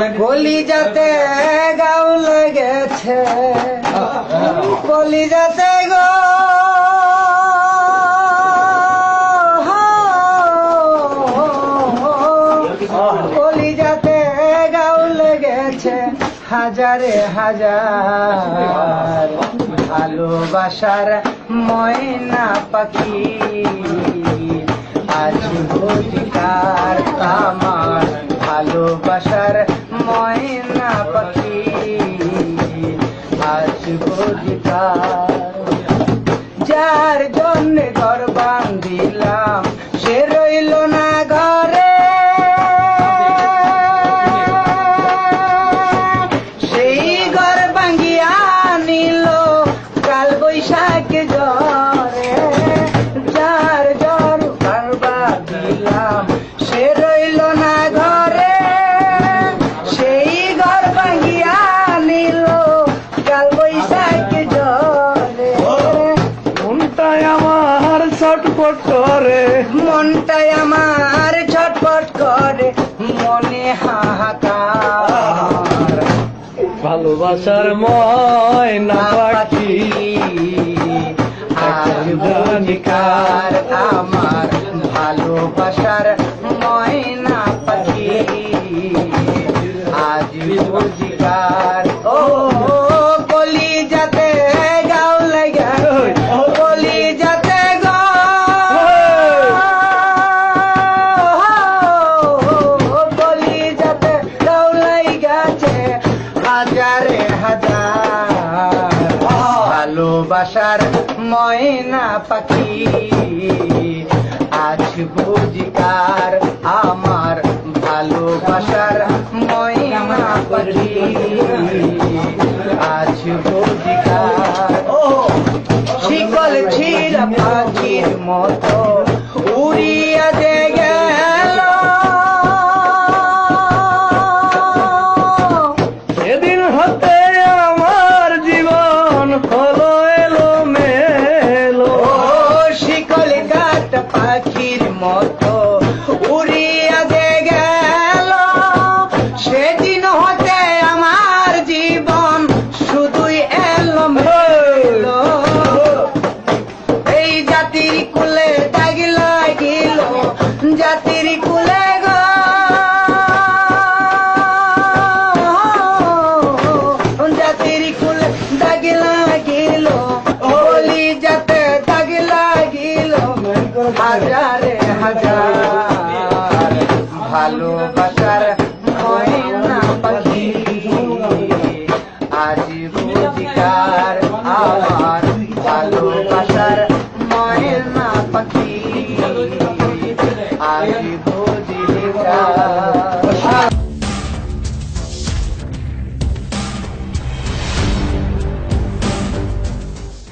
কলি যাতে গাও লেগেছে, কলি যাতে গো। কলি যাতে গাও লেগেছে, হাজারে হাজার ভালোবাসার ময়না পাখি। আজ অধিকার আমার ভালোবাসার ময়না পাখি অধিকার যার জন্য ঘর বান্ধিলাম, সে রইল না ঘরে। সেই ঘর ভাঙ্গিয়া নিল কাল বৈশাখ জ্বরে যার জ্বর ঘর বাঁধিলাম সে রইল না ছটফট করে মনটাই আমার ছটপট করে মনে হাহাকার। ভালোবাসার ময়না পাখি আজ অধিকার আমার। হাজারে হাজার ভালোবাসার ময়না পাখি আজ বুঝিকার আমার ভালোবাসার ময়না পাখি আজ বুঝিকার শিকল ছিড়া পাখির মতো ভালোবাসার ময়না পাখি। আজ বুঝিকার আমার ভালোবাসার ময়না পাখি। আজ বুঝিকার